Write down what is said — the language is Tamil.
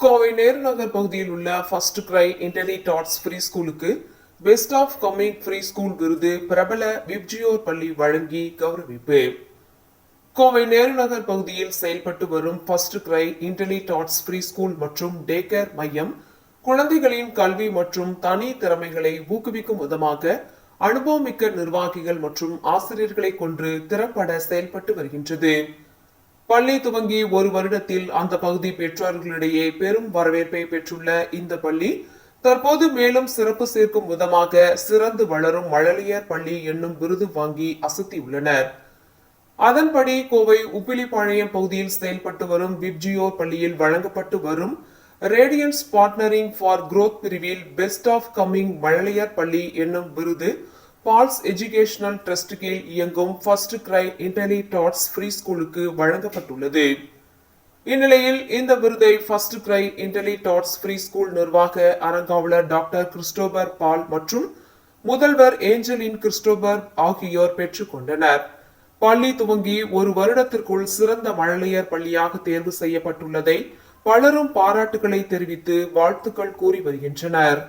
கோவை நேருநகர் பகுதியில் உள்ள FirstCry Intellitots free ஸ்கூலுக்கு best of coming preschool விருது பிரபல விப்ஜியோர் பள்ளி வழங்கி கௌரவிப்பு. கோவை நேருநகர் பகுதியில் செயல்பட்டு வரும் FirstCry Intellitots preschool மற்றும் டேகேர் மையம் குழந்தைகளின் கல்வி மற்றும் தனி திறமைகளை ஊக்குவிக்கும் விதமாக அனுபவமிக்க நிர்வாகிகள் மற்றும் ஆசிரியர்களை கொண்டு திறம்பட செயல்பட்டு வருகின்றது. பள்ளி துவங்கி ஒரு வருடத்தில் அந்த பகுதி பெற்றோர்களிடையே பெரும் வரவேற்பை பெற்றுள்ள இந்த பள்ளி தற்போது மேலும் சிறப்பு சேர்க்கும் விதமாக சிறந்து வளரும் மழலையர் பள்ளி என்னும் விருது வாங்கி அசத்தியுள்ளனர். அதன்படி கோவை உப்பிலிப்பாளையம் பகுதியில் செயல்பட்டு வரும் விப்ஜியோர் பள்ளியில் வழங்கப்பட்டு வரும் ரேடியன்ஸ் பார்ட்னரிங் ஃபார் குரோத் பிரிவில் பெஸ்ட் ஆஃப் கம்மிங் மழலையர் பள்ளி என்னும் விருது பால்ஸ் எஜுகேஷனல் ட்ரஸ்ட் கீழ் இயங்கும் FirstCry Intellitots free ஸ்கூலுக்கு வழங்கப்பட்டுள்ளது. இந்நிலையில் இந்த விருதை FirstCry Intellitots preschool நிர்வாக அறங்காவலர் டாக்டர் கிறிஸ்டோபர் பால் மற்றும் முதல்வர் ஏஞ்சலின் கிறிஸ்டோபர் ஆகியோர் பெற்றுக்கொண்டனர் பள்ளி துவங்கி ஒரு வருடத்திற்குள் சிறந்த மழலையர் பள்ளியாக தேர்வு செய்யப்பட்டுள்ளதை பலரும் பாராட்டுகளை தெரிவித்து வாழ்த்துக்கள் கூறி வருகின்றனர்.